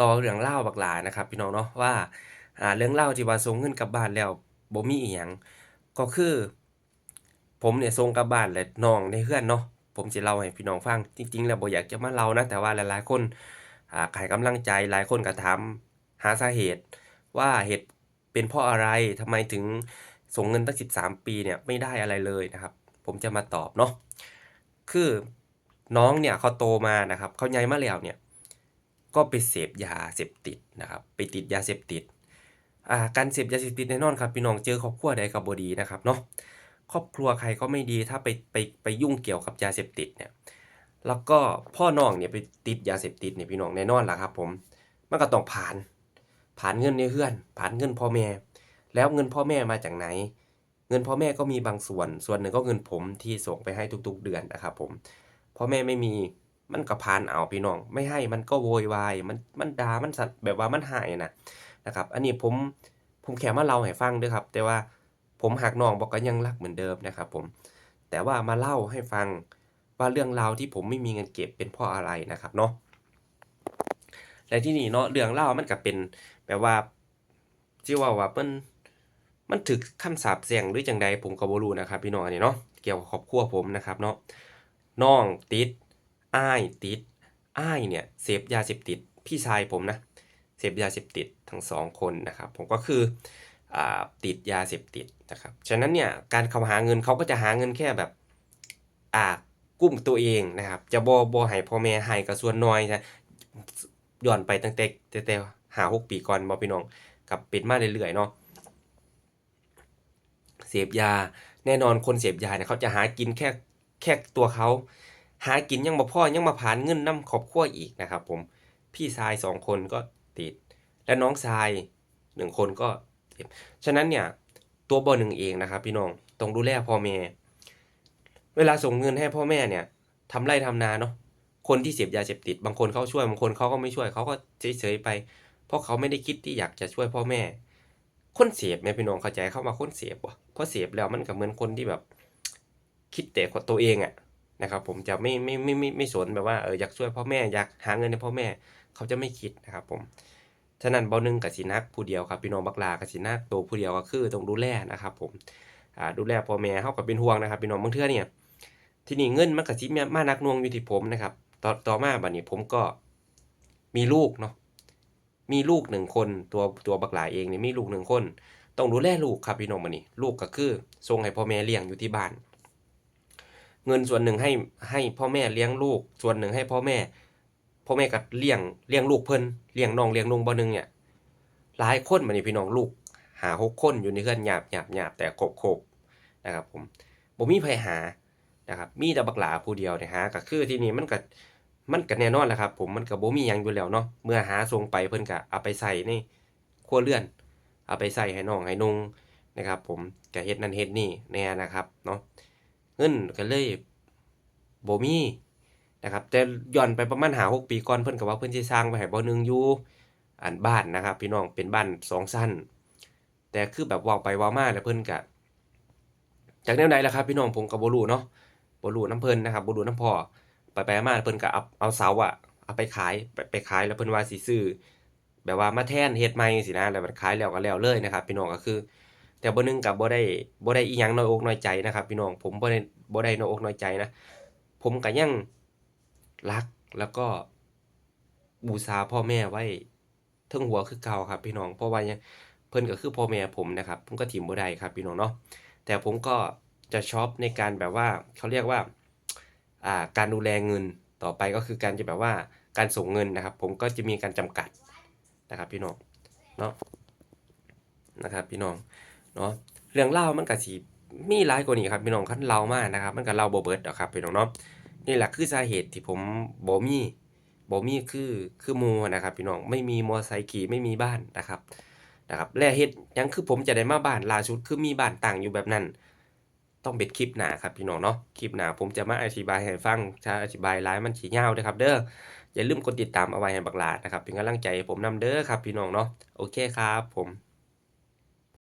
ต่อเรื่องเล่าบักหลานะครับ พี่น้องเนาะว่าอ่าเรื่องเล่าที่ว่าส่งเงินกลับบ้านแล้วบ่มีอีหยังก็คือ ผมเนี่ยส่งกลับบ้านและน้องในเฮือนเนาะผมสิเล่าให้พี่น้องฟังจริง ๆ แล้วบ่อยากจะมาเล่านะแต่ว่าหลายๆคนอ่าให้กำลังใจหลายคนก็ถามหาสาเหตุ ว่าเหตุเป็นเพราะอะไรทำไมถึงส่งเงินตั้ง 13 ปีเนี่ยไม่ได้อะไรเลยนะครับ ผมจะมาตอบเนาะคือน้องเนี่ยเขาโตมานะครับเขาใหญ่มาแล้วเนี่ย ก็ไปเสพยาเสพติดนะครับ ไปติดยาเสพติดอ่าการเสพยาเสพติดแน่นอนครับพี่น้องเจอครอบครัวใดก็บ่ดีนะครับเนาะครอบครัวใครก็ไม่ดีถ้าไปไปไปยุ่งเกี่ยวกับยาเสพติดเนี่ยแล้วก็พ่อน้องเนี่ยไปติดยาเสพติดเนี่ยพี่น้องแน่นอนล่ะครับผมมันก็ต้องผ่าน ผ่านเงินในเฮือน ผ่านเงินพ่อแม่ แล้วเงินพ่อแม่มาจากไหน เงินพ่อแม่ก็มีบางส่วน ส่วนหนึ่งก็เงินผมที่ส่งไปให้ทุกๆเดือนนะครับผมพ่อแม่ไม่มี มันก็ผ่านเอาพี่น้อง ไม่ให้มันก็โวยวายมันมันด่ามันสัตแบบว่ามันหายนะนะครับ อันนี้ผมผมแค่มาเล่าให้ฟังด้วยครับ แต่ว่าผมหักน้องบอกก็ยังรักเหมือนเดิมนะครับผมแต่ว่ามาเล่าให้ฟังว่าเรื่องราวที่ผมไม่มีเงินเก็บเป็นเพราะอะไรนะครับเนาะและที่นี่เนาะเรื่องเล่ามันก็เป็นแบบว่าที่ว่าว่ามันมันถึกคำสาปแช่งหรือจังใดผมก็บ่รู้นะครับ พี่น้องอันนี้เนาะเกี่ยวกับครอบครัวผมนะครับเนาะน้องติด อ้ายติดอ้ายเนี่ยเสพยาเสพติด พี่ชายผมนะเสพยาเสพติดทั้งสองคนนะครับผมก็คืออติดยาเสพติดนะครับฉะนั้นเนี่ยการเขาหาเงินเขาก็จะหาเงินแค่แบบอ่ากุ้มตัวเองนะครับ จะบ่บ่ให้พ่อแม่ให้ก็ส่วนน้อยนะย้อนไปตั้งแต่แต่หาหกปีก่อนบ่พี่น้องกับเป็นมาเรื่อยๆเนาะเสพยาแน่นอนคนเสพยาเนี่ยเขาจะหากินแค่แค่ตัวเขา หากินยังบ่พอยังมาผลานเงินนำครอบครัวอีกนะครับ ผมพี่ชายสองคนก็ติด และน้องชายหนึ่งคนก็ติดฉะนั้นเนี่ยตัวบ่หนึ่งเองนะครับ พี่น้องต้องดูแลพ่อแม่ เวลาส่งเงินให้พ่อแม่เนี่ยทำไร่ทำนาเนาะคนที่เสพยาเสพติด บางคนเขาช่วยบางคนเขาก็ไม่ช่วยเขาก็เฉยๆไป เพราะเขาไม่ได้คิดที่อยากจะช่วยพ่อแม่ คนเสพแม่พี่น้องเข้าใจเข้ามาคนเสพวะเพราะเสพแล้วมันก็เหมือนคนที่แบบ คิดแต่ตัวเองอะ นะครับ ผมจะไม่ไม่ไม่ไม่ไม่สนแบบว่าเอออยากช่วยพ่อแม่อยากหาเงินให้พ่อแม่เขาจะไม่คิดนะครับ ผมฉะนั้นเบาหนึ่งกับสีนักผู้เดียวครับพี่น้องบักลากับสีนักตัวผู้เดียวก็คือต้องดูแลนะครับ ผมอ่าดูแลพ่อแม่เขาก็เป็นห่วงนะครับพี่น้องบางเทื่อเนี่ยที่นี่เงินมันก็สิมมานักน่วงอยู่ที่ผมนะครับ ต่อต่อมาบัดนี้ผมก็มีลูกเนาะมีลูกหนึ่งคนตัวตัวบักหลาเองเนี่ยมีลูกหนึ่งคน ต้องดูแลลูกครับพี่น้องบัดนี้ลูกก็คือส่งให้พ่อแม่เลี้ยงอยู่ที่บ้าน เงินส่วนหนึ่งให้ให้พ่อแม่เลี้ยงลูก ส่วนหนึ่งให้พ่อแม่ พ่อแม่ก็เลี้ยงเลี้ยงลูกเพิ่นเลี้ยงน้องเลี้ยงนุ่งบ่หนึ่งเนี่ยหลายคนบัดนี้พี่น้องลูก หาหกคนอยู่ในเรือนหยาบหยาบหยาบแต่โคบโคบนะครับผมบ่มีไผหานะครับมีแต่บักหลาผู้เดียวเนี่ยหาก็คือที่นี่มันก็มันก็แน่นอนแหละครับ ผมมันก็บ่มีหยังอยู่แล้วเนาะเมื่อหาส่งไปเพิ่นก็เอาไปใส่ในครัวเรือน เอาไปใส่ให้น้องให้นุ่งนะครับ ผมก็เฮ็ดนั่นเฮ็ดนี่แน่นะครับเนาะ เงินก็เลยบ่มีนะครับแต่ย้อนไปประมาณ5 6ปีก่อนเพิ่นก็ว่าเพิ่นสิสร้างไว้ให้บ่หนึงอยู่อันบ้านนะครับ พี่น้องเป็นบ้านสองชั้น แต่คือแบบว้าไปว้ามาแล้วเพิ่นก็จากแนวใดล่ะครับ พี่น้องผมก็บ่รู้เนาะบ่รู้น้ำเพิ่นนะครับบ่รู้น้ำพ่อไปไปมาเพิ่นก็เอาเอาเสาอะเอาไปขายไปไปขายแล้วเพิ่นว่าสิซื้อแบบว่ามาแทนเฮ็ดใหม่สินะแล้วมันขายแล้วก็แล้วเลยนะครับ พี่น้องก็คือ แต่บ่หนึงก็บ่ได้บ่ได้อีหยังน้อยอกน้อยใจนะครับ พี่น้องผมบ่ได้บ่ได้น้อยอกน้อยใจนะผมก็ยังรักแล้วก็บูชาพ่อแม่ไว้เทิงหัวคือเก่าครับ พี่น้องเพราะว่าเพิ่นก็คือพ่อแม่ผมนะครับผมก็ถิ่มบ่ได้ครับ พี่น้องเนาะแต่ผมก็จะชอบในการแบบว่าเขาเรียกว่าอ่าการดูแลเงินต่อไปก็คือการจะแบบว่าการส่งเงินนะครับ ผมก็จะมีการจำกัดนะครับ พี่น้องเนาะนะครับ พี่น้อง เนาะเรื่องเล่ามันก็สิมีหลายกว่านี้ครับพี่น้องคันเล่ามากนะครับ มันก็เล่าบ่เบิดดอกครับพี่น้องเนาะนี่แหละคือสาเหตุที่ผมบ่มีบ่มีคือคือมูนะครับ พี่น้องไม่มีมอไซค์ขี่ไม่มีบ้านนะครับนะครับและเฮ็ดหยังคือผมจะได้มาบ้านล่าสุดคือมีบ้านตั้งอยู่แบบนั้น ต้องเป็นคลิปหนาครับพี่น้องเนาะคลิปหนาผมจะมาอธิบายให้ฟังถ้าอธิบายหลายมันสิยาวเด้อครับ เด้ออย่าลืมกดติดตามเอาไว้ให้บักหลานะครับเป็นกำลังใจผมนำเด้อครับพี่น้องเนาะโอเคครับผม